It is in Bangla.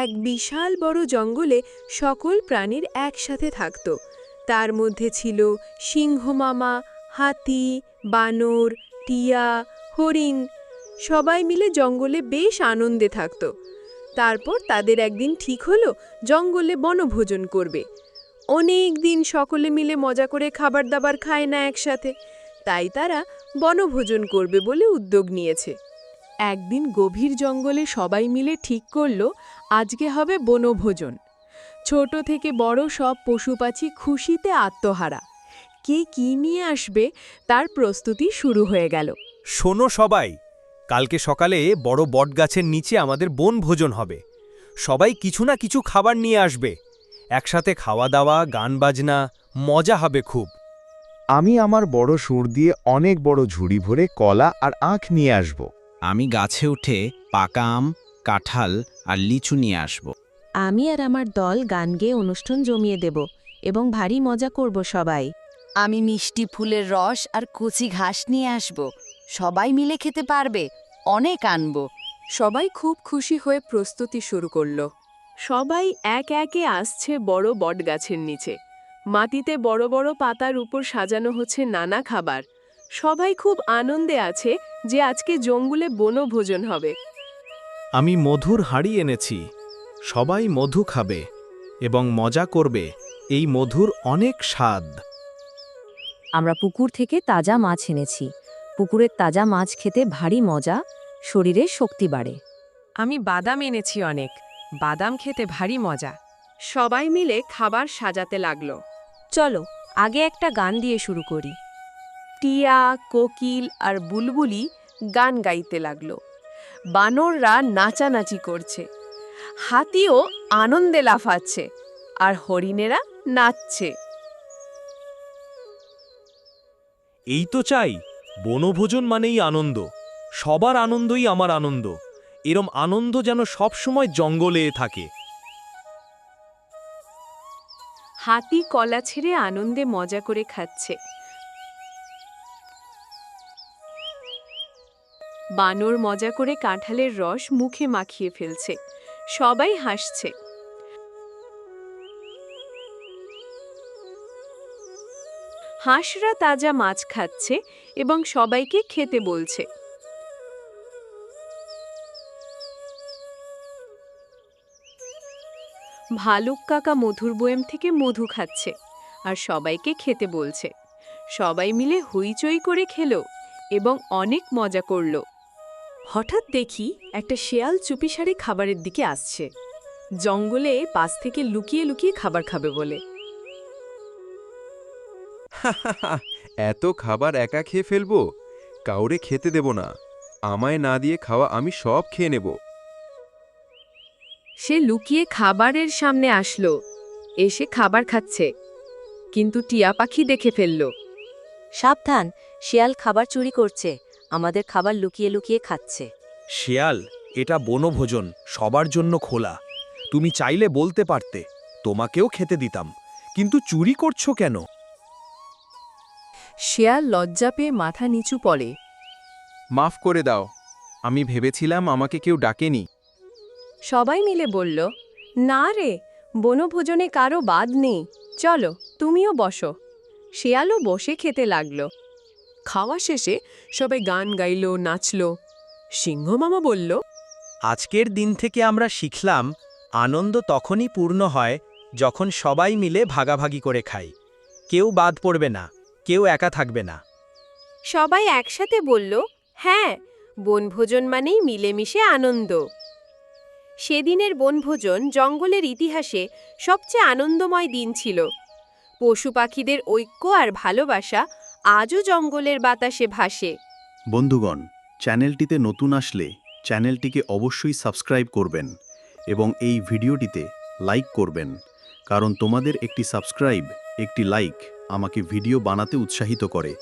এক বিশাল বড় জঙ্গলে সকল প্রাণীর একসাথে থাকত। তার মধ্যে ছিল সিংহ মামা হাতি, বানর, টিয়া, হরিণ, সবাই মিলে জঙ্গলে বেশ আনন্দে থাকত। তারপর তাদের একদিন ঠিক হলো, জঙ্গলে বনভোজন করবে। অনেক দিন সকলে মিলে মজা করে খাবার দাবার খায় না একসাথে। তাই তারা বনভোজন করবে বলে উদ্যোগ নিয়েছে। একদিন গভীর জঙ্গলে সবাই মিলে ঠিক করল আজকে হবে বনভোজন। ছোট থেকে বড় সব পশুপাখি খুশিতে আত্মহারা। কে কি নিয়ে আসবে তার প্রস্তুতি শুরু হয়ে গেল। শোনো সবাই কালকে সকালে বড় বটগাছের নিচে আমাদের বনভোজন হবে। সবাই কিছু না কিছু খাবার নিয়ে আসবে। একসাথে খাওয়া দাওয়া গান বাজনা মজা হবে খুব। আমি আমার বড় সুর দিয়ে অনেক বড় ঝুড়ি ভরে কলা আর আখ নিয়ে আসব। আমি গাছে উঠে পাকা আম কাঁঠাল আর লিচু নিয়ে আসব। আমি আর আমার দল গান গেয়ে অনুষ্ঠান জমিয়ে দেব এবং ভারী মজা করব সবাই। আমি মিষ্টি ফুলের রস আর কচি ঘাস নিয়ে আসব। সবাই মিলে খেতে পারবে অনেক আনব। সবাই খুব খুশি হয়ে প্রস্তুতি শুরু করল। সবাই এক একে আসছে বড় বটগাছের নিচে। মাটিতে বড় বড় পাতার উপর সাজানো হচ্ছে নানা খাবার। সবাই খুব আনন্দে আছে যে আজকে জঙ্গলে বনভোজন হবে। আমি মধুর হাড়ি এনেছি। সবাই মধু খাবে এবং মজা করবে এই মধুর অনেক স্বাদ। আমরা পুকুর থেকে তাজা মাছ এনেছি। পুকুরের তাজা মাছ খেতে ভারী মজা শরীরে শক্তি বাড়ে। আমি বাদাম এনেছি অনেক বাদাম খেতে ভারী মজা। সবাই মিলে খাবার সাজাতে লাগল। চলো আগে একটা গান দিয়ে শুরু করি। টিয়া কোকিল আর বুলবুলি গান গাইতে লাগল। বানররা নাচানাচি করছে। হাতিও আনন্দে লাফাচ্ছে আর হরিণেরা নাচছে। এই তো চাই বনভোজন মানেই আনন্দ। সবার আনন্দই আমার আনন্দ। এরম আনন্দ যেন সবসময় জঙ্গলে থাকে। হাতি কলা ছেড়ে আনন্দে মজা করে খাচ্ছে। বানর মজা করে কাঁঠালের রস মুখে মাখিয়ে ফেলছে। সবাই হাসছে। হাঁসরা তাজা মাছ খাচ্ছে এবং সবাইকে খেতে বলছে। ভালুক কাকা মধুর বয়েম থেকে মধু খাচ্ছে আর সবাইকে খেতে বলছে। সবাই মিলে হইচই করে খেলো এবং অনেক মজা করল। হঠাৎ দেখি একটা শেয়াল চুপিসারে খাবারের দিকে আসছে। জঙ্গলে পাশ থেকে লুকিয়ে লুকিয়ে খাবার খাবে বলে। এত খাবার একা খেয়ে ফেলব? কাউরে খেতে দেব না। আমায় না দিয়ে খাওয়া আমি সব খেয়ে নেব। সে লুকিয়ে খাবারের সামনে আসলো। এসে খাবার খাচ্ছে। কিন্তু টিয়া পাখি দেখে ফেলল। সাবধান শিয়াল খাবার চুরি করছে। আমাদের খাবার লুকিয়ে লুকিয়ে খাচ্ছে। শেয়াল এটা বনভোজন সবার জন্য খোলা। তুমি চাইলে বলতে পারতে তোমাকেও খেতে দিতাম কিন্তু চুরি করছ কেন? শেয়াল লজ্জা পেয়ে মাথা নিচু পড়ে। মাফ করে দাও আমি ভেবেছিলাম আমাকে কেউ ডাকেনি। সবাই মিলে বলল না রে বনভোজনে কারও বাদ নেই। চলো তুমিও বসো। শেয়ালও বসে খেতে লাগল। খাওয়া শেষে সবাই গান গাইল নাচল। সিংহ মামা বলল আজকের দিন থেকে আমরা শিখলাম আনন্দ তখনই পূর্ণ হয় যখন সবাই মিলে ভাগাভাগি করে খাই। কেউ বাদ পড়বে না কেউ একা থাকবে না। সবাই একসাথে বলল হ্যাঁ বনভোজন মানেই মিলেমিশে আনন্দ। সেদিনের বনভোজন জঙ্গলের ইতিহাসে সবচেয়ে আনন্দময় দিন ছিল। পশু পাখিদের ঐক্য আর ভালোবাসা আজও জঙ্গলের বাতাসে ভাসে। বন্ধুগণ, চ্যানেলটিতে নতুন আসলে চ্যানেলটিকে অবশ্যই সাবস্ক্রাইব করবেন এবং এই ভিডিওটিতে লাইক করবেন, কারণ তোমাদের একটি সাবস্ক্রাইব, একটি লাইক আমাকে ভিডিও বানাতে উৎসাহিত করে।